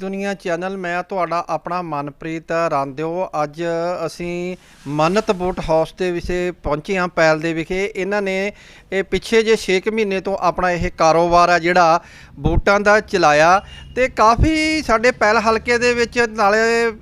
ਦੁਨੀਆ ਚੈਨਲ ਮੈਂ ਤੁਹਾਡਾ ਆਪਣਾ ਮਨਪ੍ਰੀਤ ਰਾਂਦਿਓ ਅੱਜ ਅਸੀਂ ਮੰਨਤ ਬੋਟ ਹਾਊਸ ਦੇ ਵਿਖੇ ਪਹੁੰਚੇ ਹਾਂ ਪੈਲ ਦੇ ਵਿਖੇ। ਇਹਨਾਂ ਨੇ ਇਹ ਪਿੱਛੇ ਜੇ 6 ਮਹੀਨੇ ਤੋਂ ਆਪਣਾ ਇਹ ਕਾਰੋਬਾਰ ਆ ਜਿਹੜਾ ਬੋਟਾਂ ਦਾ ਚਲਾਇਆ। ਤੇ ਕਾਫੀ ਸਾਡੇ ਪੈਲ ਹਲਕੇ ਦੇ ਵਿੱਚ, ਨਾਲੇ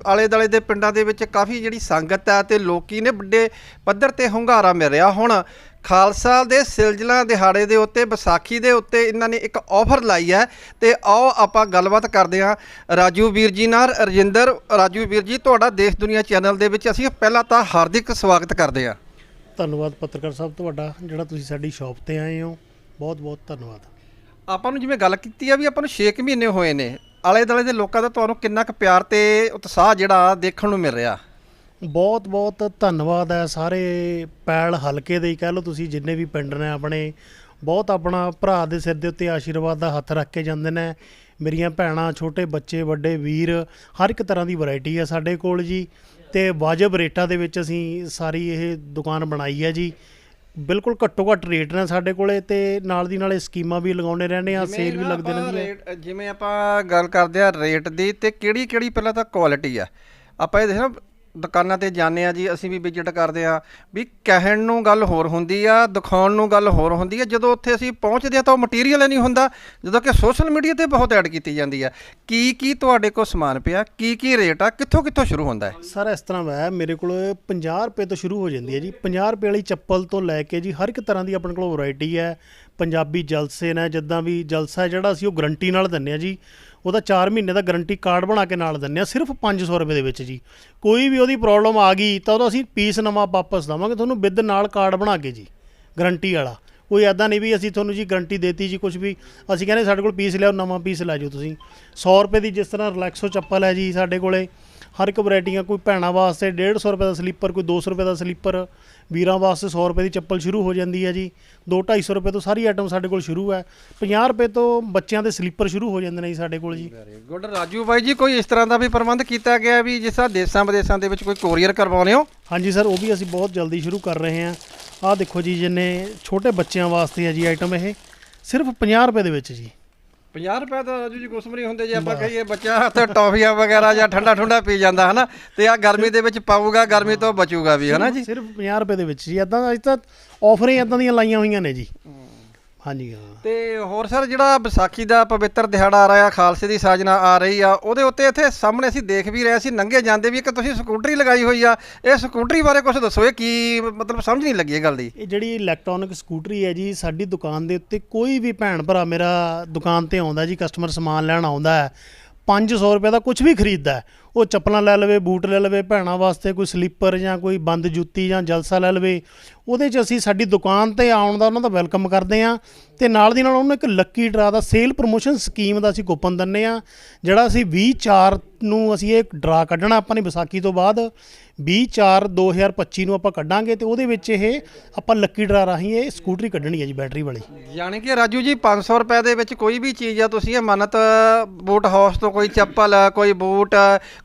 ਆਲੇ ਦਾਲੇ ਦੇ ਪਿੰਡਾਂ ਦੇ ਵਿੱਚ ਕਾਫੀ ਜਿਹੜੀ ਸੰਗਤ ਹੈ ਤੇ ਲੋਕੀ ਨੇ ਵੱਡੇ ਪੱਧਰ ਤੇ ਹੁੰਗਾਰਾ ਮਿਲ ਰਿਹਾ ਹੁਣ। ਖਾਲਸਾ ਦੇ ਸਿਲਜਲਾ ਦਿਹਾੜੇ ਦੇ ਉੱਤੇ ਵਿਸਾਖੀ ਦੇ ਉੱਤੇ ਇਹਨਾਂ ਨੇ ਇੱਕ ਆਫਰ ਲਾਈ ਹੈ ਤੇ ਆਓ ਆਪਾਂ ਗੱਲਬਾਤ ਕਰਦੇ ਹਾਂ ਰਾਜੂ ਵੀਰ ਜੀ ਨਾਲ। ਰਜਿੰਦਰ ਰਾਜੂ ਵੀਰ ਜੀ ਤੁਹਾਡਾ ਦੇਸ਼ ਦੁਨੀਆ ਚੈਨਲ ਦੇ ਵਿੱਚ ਅਸੀਂ ਪਹਿਲਾਂ ਤਾਂ ਹਾਰਦਿਕ ਸਵਾਗਤ ਕਰਦੇ ਹਾਂ। ਧੰਨਵਾਦ ਪੱਤਰਕਾਰ ਸਾਹਿਬ ਤੁਹਾਡਾ ਜਿਹੜਾ ਤੁਸੀਂ ਸਾਡੀ ਸ਼ਾਪ ਤੇ ਆਏ ਹੋ। ਬਹੁਤ ਬਹੁਤ ਧੰਨਵਾਦ। ਆਪਾਂ ਨੂੰ ਜਿਵੇਂ ਗੱਲ ਕੀਤੀ ਆ ਵੀ ਆਪਾਂ ਨੂੰ 6 ਮਹੀਨੇ ਹੋਏ ਨੇ ਆਲੇ ਦੁਆਲੇ ਦੇ ਲੋਕਾਂ ਦਾ ਤੁਹਾਨੂੰ ਕਿੰਨਾ ਕੁ ਪਿਆਰ ਤੇ ਉਤਸ਼ਾਹ ਜਿਹੜਾ ਦੇਖਣ ਨੂੰ ਮਿਲ ਰਿਹਾ। ਬਹੁਤ ਬਹੁਤ ਧੰਨਵਾਦ ਹੈ ਸਾਰੇ ਪੈਲ ਹਲਕੇ ਦੇ ਹੀ ਕਹਿ ਲਓ ਤੁਸੀਂ ਜਿੰਨੇ ਵੀ ਪਿੰਡ ਨੇ ਆਪਣੇ। ਬਹੁਤ ਆਪਣਾ ਭਰਾ ਦੇ ਸਿਰ ਦੇ ਉੱਤੇ ਆਸ਼ੀਰਵਾਦ ਦਾ ਹੱਥ ਰੱਖ ਕੇ ਜਾਂਦੇ ਨੇ। ਮੇਰੀਆਂ ਭੈਣਾਂ ਛੋਟੇ ਬੱਚੇ ਵੱਡੇ ਵੀਰ ਹਰ ਇੱਕ ਤਰ੍ਹਾਂ ਦੀ ਵੈਰਾਈਟੀ ਹੈ ਸਾਡੇ ਕੋਲ ਜੀ। ਤੇ ਵਾਜਬ ਰੇਟਾਂ ਦੇ ਵਿੱਚ ਅਸੀਂ ਸਾਰੀ ਇਹ ਦੁਕਾਨ ਬਣਾਈ ਹੈ ਜੀ। ਬਿਲਕੁਲ ਘੱਟੋ ਘੱਟ ਰੇਟ ਨੇ ਸਾਡੇ ਕੋਲੇ ਤੇ ਨਾਲ ਦੀ ਨਾਲੇ ਸਕੀਮਾਂ ਵੀ ਲਗਾਉਣੇ ਰਹਿੰਦੇ ਆ ਸੇਲ ਵੀ ਲੱਗਦੇ ਰਹਿੰਦੀ ਰੇਟ ਜਿਵੇਂ ਆਪਾਂ ਗੱਲ ਕਰਦੇ ਆ ਰੇਟ ਦੀ ਤੇ ਕਿਹੜੀ ਕਿਹੜੀ ਪਹਿਲਾਂ ਤਾਂ ਕੁਆਲਿਟੀ ਆ। ਆਪਾਂ ਇਹ ਦੇਖਣਾ ਦੁਕਾਨਾਂ ਤੇ ਜਾਂਦੇ ਆ ਜੀ, ਅਸੀਂ ਵੀ ਵਿਜ਼ਿਟ ਕਰਦੇ ਆ ਵੀ ਕਹਿਣ ਨੂੰ ਗੱਲ ਹੋਰ ਹੁੰਦੀ ਆ, ਦਿਖਾਉਣ ਨੂੰ ਗੱਲ ਹੋਰ ਹੁੰਦੀ ਆ। ਜਦੋਂ ਉੱਥੇ ਅਸੀਂ ਪਹੁੰਚਦੇ ਆ ਤਾਂ ਉਹ ਮਟੀਰੀਅਲ ਹੀ ਨਹੀਂ ਹੁੰਦਾ, ਜਦੋਂ ਕਿ ਸੋਸ਼ਲ ਮੀਡੀਆ ਤੇ ਬਹੁਤ ਐਡ ਕੀਤੀ ਜਾਂਦੀ ਆ। ਕੀ ਕੀ ਤੁਹਾਡੇ ਕੋਲ ਸਮਾਨ ਪਿਆ, ਕੀ ਕੀ ਰੇਟ ਆ, ਕਿੱਥੋਂ ਕਿੱਥੋਂ ਸ਼ੁਰੂ ਹੁੰਦਾ ਹੈ? ਸਰ, ਇਸ ਤਰ੍ਹਾਂ ਹੈ ਮੇਰੇ ਕੋਲ 50 ਰੁਪਏ ਤੋਂ ਸ਼ੁਰੂ ਹੋ ਜਾਂਦੀ ਹੈ ਜੀ। 50 ਰੁਪਏ ਵਾਲੀ ਚੱਪਲ ਤੋਂ ਲੈ ਕੇ ਜੀ, ਹਰ ਇੱਕ ਤਰ੍ਹਾਂ ਦੀ ਆਪਣੇ ਕੋਲ ਵੈਰਾਈਟੀ ਹੈ। ਪੰਜਾਬੀ ਜਲਸੇ ਨੇ, ਜਿੱਦਾਂ ਵੀ ਜਲਸਾ ਜਿਹੜਾ ਅਸੀਂ ਉਹ ਗਰੰਟੀ ਨਾਲ ਦਿੰਨੇ ਆ ਜੀ। ਉਹਦਾ 4 ਮਹੀਨੇ ਦਾ ਗਰੰਟੀ ਕਾਰਡ ਬਣਾ ਕੇ ਨਾਲ ਦਿੰਨੇ ਆ ਸਿਰਫ 500 ਰੁਪਏ ਦੇ ਵਿੱਚ ਜੀ। ਕੋਈ ਵੀ ਉਹਦੀ ਪ੍ਰੋਬਲਮ ਆ ਗਈ ਤਾਂ ਉਹਦਾ ਅਸੀਂ ਪੀਸ ਨਵਾਂ ਵਾਪਸ ਦਵਾਂਗੇ, ਤੁਹਾਨੂੰ ਵਿਦ ਨਾਲ ਕਾਰਡ ਬਣਾ ਕੇ ਜੀ ਗਰੰਟੀ ਵਾਲਾ। ਕੋਈ ਐਦਾਂ ਨਹੀਂ ਵੀ ਅਸੀਂ ਤੁਹਾਨੂੰ ਜੀ ਗਰੰਟੀ ਦੇਤੀ ਜੀ ਕੁਝ ਵੀ, ਅਸੀਂ ਕਹਿੰਦੇ ਸਾਡੇ ਕੋਲ ਪੀਸ ਲਿਆਓ, ਨਵਾਂ ਪੀਸ ਲੈ ਜਾਓ ਤੁਸੀਂ। 100 ਰੁਪਏ ਦੀ ਜਿਸ ਤਰ੍ਹਾਂ ਰਿਲੈਕਸੋ ਚੱਪਲ ਹੈ ਜੀ ਸਾਡੇ ਕੋਲੇ ਹਰ ਇੱਕ ਵੈਰਾਈਟੀਆਂ ਕੋਈ ਭੈਣਾਂ ਵਾਸਤੇ 150 ਰੁਪਏ ਦਾ ਸਲੀਪਰ ਕੋਈ 200 ਰੁਪਏ ਦਾ ਸਲੀਪਰ ਵੀਰਾਂ ਵਾਸਤੇ 100 ਰੁਪਏ ਦੀ ਚੱਪਲ ਸ਼ੁਰੂ ਹੋ ਜਾਂਦੀ ਹੈ ਜੀ। 2 250 ਰੁਪਏ ਤੋਂ ਸਾਰੀ ਆਈਟਮ ਸਾਡੇ ਕੋਲ ਸ਼ੁਰੂ ਹੈ। 50 ਰੁਪਏ ਤੋਂ ਬੱਚਿਆਂ ਦੇ ਸਲੀਪਰ ਸ਼ੁਰੂ ਹੋ ਜਾਂਦੇ ਨੇ ਜੀ ਸਾਡੇ ਕੋਲ ਜੀ। ਵੈਰੀ ਗੁੱਡ ਰਾਜੂ ਬਾਈ ਜੀ ਕੋਈ ਇਸ ਤਰ੍ਹਾਂ ਦਾ ਵੀ ਪ੍ਰਬੰਧ ਕੀਤਾ ਗਿਆ ਵੀ ਜਿਸ ਤਰ੍ਹਾਂ ਦੇਸ਼ਾਂ ਵਿਦੇਸ਼ਾਂ ਦੇ ਵਿੱਚ ਕੋਈ ਕੋਰੀਅਰ ਕਰਵਾਉਂਦੇ ਹੋ? ਹਾਂਜੀ ਸਰ ਉਹ ਵੀ ਅਸੀਂ ਬਹੁਤ ਜਲਦੀ ਸ਼ੁਰੂ ਕਰ ਰਹੇ ਹਾਂ। ਆਹ ਦੇਖੋ ਜੀ ਜਿੰਨੇ ਛੋਟੇ ਬੱਚਿਆਂ ਵਾਸਤੇ ਹੈ ਜੀ ਆਈਟਮ ਇਹ ਸਿਰਫ 50 ਰੁਪਏ ਦੇ ਵਿੱਚ ਜੀ। 50 ਰੁਪਏ ਤਾਂ ਰਾਜੂ ਜੀ ਨਹੀਂ ਹੁੰਦੇ ਜੇ ਆਪਾਂ ਕਹੀਏ ਬੱਚਾ ਤੇ ਟੌਫੀਆਂ ਵਗੈਰਾ ਜਾਂ ਠੰਡਾ ਠੰਡਾ ਪੀ ਜਾਂਦਾ ਹਨਾ ਤੇ ਆ ਗਰਮੀ ਦੇ ਵਿੱਚ ਪਾਊਗਾ ਗਰਮੀ ਤੋਂ ਬਚੂਗਾ ਵੀ ਹਨਾ ਜੀ? ਸਿਰਫ 50 ਰੁਪਏ ਦੇ ਵਿੱਚ ਜੀ ਇਦਾਂ ਅੱਜ ਤਾਂ ਆਫਰਾਂ ਇਦਾਂ ਦੀਆਂ ਲਾਈਆਂ ਹੋਈਆਂ ਨੇ ਜੀ। ਹਾਂਜੀ ਹਾਂ। ਤੇ ਹੋਰ ਸਰ ਜਿਹੜਾ ਵਿਸਾਖੀ ਦਾ ਪਵਿੱਤਰ ਦਿਹਾੜਾ ਆ ਰਿਹਾ ਖਾਲਸੇ ਦੀ ਸਾਜਨਾ ਆ ਰਹੀ ਆ ਉਹਦੇ ਉੱਤੇ ਇੱਥੇ ਸਾਹਮਣੇ ਅਸੀਂ ਦੇਖ ਵੀ ਰਹੇ ਸੀ ਨੰਗੇ ਜਾਂਦੇ ਵੀ ਇੱਕ ਤੁਸੀਂ ਸਕੂਟਰੀ ਲਗਾਈ ਹੋਈ ਆ ਇਹ ਸਕੂਟਰੀ ਬਾਰੇ ਕੁਝ ਦੱਸੋ ਇਹ ਕੀ ਮਤਲਬ ਸਮਝ ਨਹੀਂ ਲੱਗੀ ਇਹ ਗੱਲ ਦੀ? ਇਹ ਜਿਹੜੀ ਇਲੈਕਟ੍ਰੋਨਿਕ ਸਕੂਟਰੀ ਹੈ ਜੀ ਸਾਡੀ ਦੁਕਾਨ ਦੇ ਉੱਤੇ ਕੋਈ ਵੀ ਭੈਣ ਭਰਾ ਮੇਰਾ ਦੁਕਾਨ ਤੇ ਆਉਂਦਾ ਜੀ ਕਸਟਮਰ ਸਮਾਨ ਲੈਣ ਆਉਂਦਾ ਹੈ 500 ਰੁਪਏ ਦਾ ਕੁਝ ਵੀ ਖਰੀਦਦਾ ਉਹ ਚੱਪਲਾਂ ਲੈ ਲਵੇ, ਬੂਟ ਲੈ ਲਵੇ, ਭੈਣਾਂ ਵਾਸਤੇ ਕੋਈ ਸਲੀਪਰ ਜਾਂ ਕੋਈ ਬੰਦ ਜੁੱਤੀ ਜਾਂ ਜਲਸਾ ਲੈ ਲਵੇ, ਉਹਦੇ 'ਚ ਅਸੀਂ ਸਾਡੀ ਦੁਕਾਨ ਤੇ ਆਉਣ ਦਾ ਉਹਨਾਂ ਦਾ ਵੈਲਕਮ ਕਰਦੇ ਹਾਂ ਤੇ ਨਾਲ ਦੀ ਨਾਲ ਉਹਨੂੰ ਇੱਕ ਲੱਕੀ ਡਰਾ ਦਾ ਸੇਲ ਪ੍ਰੋਮੋਸ਼ਨ ਸਕੀਮ ਦਾ ਅਸੀਂ ਕੂਪਨ ਦਿੰਨੇ ਆ ਜਿਹੜਾ ਅਸੀਂ 24 ਨੂੰ ਅਸੀਂ ਇਹ ਡਰਾ ਕੱਢਣਾ ਆਪਾਂ ਨੇ ਵਿਸਾਖੀ ਤੋਂ ਬਾਅਦ 24 2025 ਨੂੰ ਆਪਾਂ ਕੱਢਾਂਗੇ ਤੇ ਉਹਦੇ ਵਿੱਚ ਇਹ ਆਪਾਂ ਲੱਕੀ ਡਰਾ ਰਾਹੀਂ ਇਹ ਸਕੂਟਰੀ ਕੱਢਣੀ ਹੈ ਜੀ ਬੈਟਰੀ ਵਾਲੀ। ਯਾਨੀ ਕਿ ਰਾਜੂ ਜੀ 500 ਰੁਪਏ ਦੇ ਵਿੱਚ ਕੋਈ ਵੀ ਚੀਜ਼ ਆ, ਤੁਸੀਂ ਇਹ ਮੰਨਤ ਬੂਟ ਹਾਊਸ ਤੋਂ ਕੋਈ ਚੱਪਲ, ਕੋਈ ਬੂਟ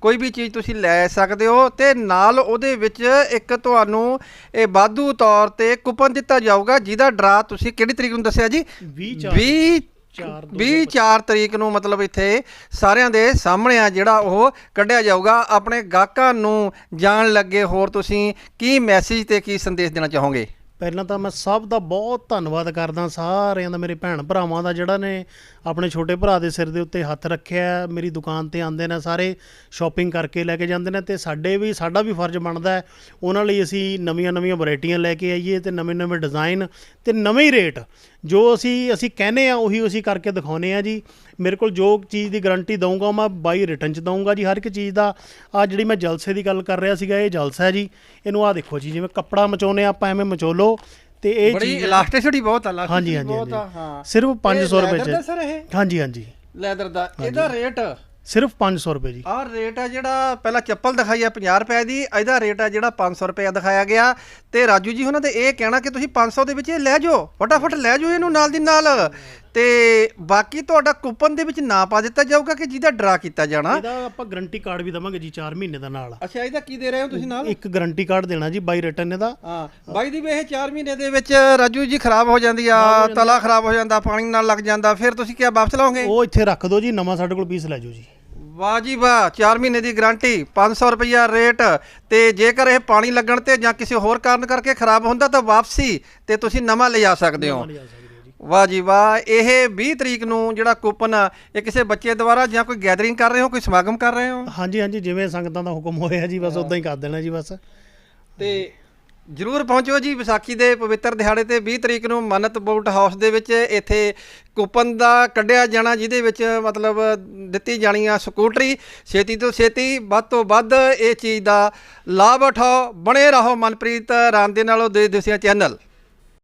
ਕੋਈ ਵੀ ਚੀਜ਼ ਤੁਸੀਂ ਲੈ ਸਕਦੇ ਹੋ ਤੇ ਨਾਲ ਉਹਦੇ ਵਿੱਚ ਇੱਕ ਤੁਹਾਨੂੰ ਇਹ ਵਾਧੂ ਤੌਰ ਤੇ ਕੂਪਨ ਦਿੱਤਾ ਜਾਊਗਾ ਜਿਹਦਾ ਡਰਾ ਤੁਸੀਂ ਕਿਹੜੀ ਤਰੀਕ ਨੂੰ ਦੱਸਿਆ ਜੀ? 20 20 ਚਾਰ 20 4 ਤਰੀਕ ਨੂੰ ਮਤਲਬ ਇੱਥੇ ਸਾਰਿਆਂ ਦੇ ਸਾਹਮਣੇ ਆ ਜਿਹੜਾ ਉਹ ਕੱਢਿਆ ਜਾਊਗਾ। ਆਪਣੇ ਗਾਹਕਾਂ ਨੂੰ ਜਾਣ ਲੱਗੇ ਹੋਰ ਤੁਸੀਂ ਕੀ ਮੈਸੇਜ ਤੇ ਕੀ ਸੰਦੇਸ਼ ਦੇਣਾ ਚਾਹੋਗੇ? ਪਹਿਲਾਂ ਤਾਂ ਮੈਂ ਸਭ ਦਾ ਬਹੁਤ ਧੰਨਵਾਦ ਕਰਦਾ ਸਾਰਿਆਂ ਦਾ, ਮੇਰੇ ਭੈਣ ਭਰਾਵਾਂ ਦਾ, ਜਿਹੜਾ ਨੇ ਆਪਣੇ ਛੋਟੇ ਭਰਾ ਦੇ ਸਿਰ ਦੇ ਉੱਤੇ ਹੱਥ ਰੱਖਿਆ ਮੇਰੀ ਦੁਕਾਨ ਤੇ ਆਉਂਦੇ ਨੇ, ਸਾਰੇ ਸ਼ਾਪਿੰਗ ਕਰਕੇ ਲੈ ਕੇ ਜਾਂਦੇ ਨੇ ਤੇ ਸਾਡੇ ਵੀ, ਸਾਡਾ ਵੀ ਫਰਜ਼ ਬਣਦਾ ਹੈ, ਉਹਨਾਂ ਲਈ ਅਸੀਂ ਨਵੀਆਂ-ਨਵੀਆਂ ਵੈਰਾਈਟੀਆਂ ਲੈ ਕੇ ਆਈਏ ਤੇ ਨਵੇਂ-ਨਵੇਂ ਡਿਜ਼ਾਈਨ ਤੇ ਨਵੇਂ ਹੀ ਰੇਟ ਜੋ ਅਸੀਂ ਅਸੀਂ ਕਹਿੰਦੇ ਆ ਉਹੀ ਅਸੀਂ ਕਰਕੇ ਦਿਖਾਉਨੇ ਆ ਜੀ। ਮੇਰੇ ਕੋਲ ਜੋ ਚੀਜ਼ ਦੀ ਗਾਰੰਟੀ ਦਊਂਗਾ ਮੈਂ ਬਾਈ ਰਿਟਰਨ ਚ ਦਊਂਗਾ ਜੀ। ਹਰ ਇੱਕ ਚੀਜ਼ ਦਾ ਆ ਜਿਹੜੀ ਮੈਂ ਜਲਸੇ ਦੀ ਗੱਲ ਕਰ ਰਿਹਾ ਸੀਗਾ ਇਹ ਜਲਸਾ ਹੈ ਜੀ। ਇਹਨੂੰ ਆ ਦੇਖੋ ਜੀ ਜਿਵੇਂ ਕੱਪੜਾ ਮਚਾਉਨੇ ਆਪਾਂ ਐਵੇਂ ਮਚੋਲੋ। ਤੇ ਇਹ ਬੜੀ ਇਲਾਸਟਿਸਿਟੀ ਬਹੁਤ ਆ ਹਾਂਜੀ ਬਹੁਤ ਆ ਹਾਂ। ਸਿਰਫ 500 ਰੁਪਏ ਚ ਹਾਂਜੀ ਹਾਂਜੀ। ਲੈਦਰ ਦਾ। ਇਹਦਾ ਰੇਟ ਸਿਰਫ 500 ਰੁਪਏ ਜੀ। ਆਹ ਰੇਟ ਆ ਜਿਹੜਾ ਪਹਿਲਾਂ ਚੱਪਲ ਦਿਖਾਈ ਆ 50 ਰੁਪਏ ਦੀ। ਇਹਦਾ ਰੇਟ ਆ ਜਿਹੜਾ 500 ਰੁਪਏ ਦਿਖਾਇਆ ਗਿਆ। ਤੇ ਰਾਜੂ ਜੀ ਉਹਨਾਂ ਦੇ ਇਹ ਕਹਿਣਾ ਕਿ ਤੁਸੀਂ 500 ਦੇ ਵਿੱਚ ਇਹ ਲੈ ਜਾਓ। ਫਟਾਫਟ ਲੈ ਜਾਓ ਇਹਨੂੰ ਨਾਲ ਦੀ ਨਾਲ। ਤੇ ਬਾਕੀ ਤੁਹਾਡਾ ਕੂਪਨ ਦੇ ਵਿੱਚ ਨਾ ਪਾ ਦਿੱਤਾ ਜਾਊਗਾ ਕਿ ਜਿਹਦਾ ਡਰਾ ਕੀਤਾ ਜਾਣਾ। ਇਹਦਾ ਆਪਾਂ ਗਾਰੰਟੀ ਕਾਰਡ ਵੀ ਦਵਾਂਗੇ ਜੀ 4 ਮਹੀਨੇ ਦਾ ਨਾਲ। ਅੱਛਾ ਇਹਦਾ ਕੀ ਦੇ ਰਹੇ ਹੋ ਤੁਸੀਂ ਨਾਲ? ਇੱਕ ਗਾਰੰਟੀ ਕਾਰਡ ਦੇਣਾ ਜੀ ਬਾਈ ਰਿਟਰਨ ਇਹਦਾ। ਹਾਂ ਬਾਈ ਦੀ ਵੀ ਇਹ 4 ਮਹੀਨੇ ਦੇ ਵਿੱਚ ਰਾਜੂ ਜੀ ਖਰਾਬ ਹੋ ਜਾਂਦੀ ਆ ਤਲਾ ਖਰਾਬ ਹੋ ਜਾਂਦਾ ਪਾਣੀ ਨਾਲ ਲੱਗ ਜਾਂਦਾ ਫਿਰ ਤੁਸੀਂ ਕੀ ਵਾਪਸ ਲਾਓਗੇ? ਉਹ ਇੱਥੇ ਰੱਖ ਦਿਓ ਜੀ ਨਵਾਂ ਸਾਡੇ ਕੋਲ ਪੀਸ ਲੈ ਜਾਓ ਜੀ। ਵਾਹ ਜੀ ਵਾਹ 4 ਮਹੀਨੇ ਦੀ ਗਾਰੰਟੀ 500 ਰੁਪਈਆ ਰੇਟ ਤੇ ਜੇਕਰ ਇਹ ਪਾਣੀ ਲੱਗਣ ਤੇ ਜਾਂ ਕਿਸੇ ਹੋਰ ਕਾਰਨ ਕਰਕੇ ਖਰਾਬ ਹੁੰਦਾ ਤਾਂ ਵਾਪਸੀ ਤੇ ਤੁਸੀਂ ਨਵਾਂ ਲਿਜਾ ਸਕਦੇ ਹੋ। ਵਾਹ ਜੀ ਵਾਹ ਇਹ 20 ਤਰੀਕ ਨੂੰ ਜਿਹੜਾ ਕੂਪਨ ਆ ਇਹ ਕਿਸੇ ਬੱਚੇ ਦੁਆਰਾ ਜਾਂ ਕੋਈ ਗੈਦਰਿੰਗ ਕਰ ਰਹੇ ਹੋ ਕੋਈ ਸਮਾਗਮ ਕਰ ਰਹੇ ਹੋ? ਹਾਂਜੀ ਹਾਂਜੀ ਜਿਵੇਂ ਸੰਗਤਾਂ ਦਾ ਹੁਕਮ ਹੋਇਆ ਜੀ ਬਸ ਉਦਾਂ ਹੀ ਕਰ ਦੇਣਾ ਜੀ ਬਸ। ਤੇ ਜਰੂਰ ਪਹੁੰਚੋ ਜੀ ਵਿਸਾਖੀ ਦੇ ਪਵਿੱਤਰ ਦਿਹਾੜੇ ਤੇ 20 ਤਰੀਕ ਨੂੰ ਮੰਨਤ ਬੋਟ ਹਾਊਸ ਦੇ ਵਿੱਚ ਇੱਥੇ ਕੂਪਨ ਦਾ ਕੱਢਿਆ ਜਾਣਾ ਜਿਹਦੇ ਵਿੱਚ ਮਤਲਬ ਦਿੱਤੀ ਜਾਣੀ ਆ ਸਕੂਟਰੀ। ਛੇਤੀ ਤੋਂ ਛੇਤੀ ਵੱਧ ਤੋਂ ਵੱਧ ਇਹ ਚੀਜ਼ ਦਾ ਲਾਭ ਉਠਾਓ। ਬਣੇ ਰਹੋ ਮਨਪ੍ਰੀਤ ਰਾਮ ਦੇ ਨਾਲੋਂ ਦੇ ਦਿਵਸੀਆਂ ਚੈਨਲ।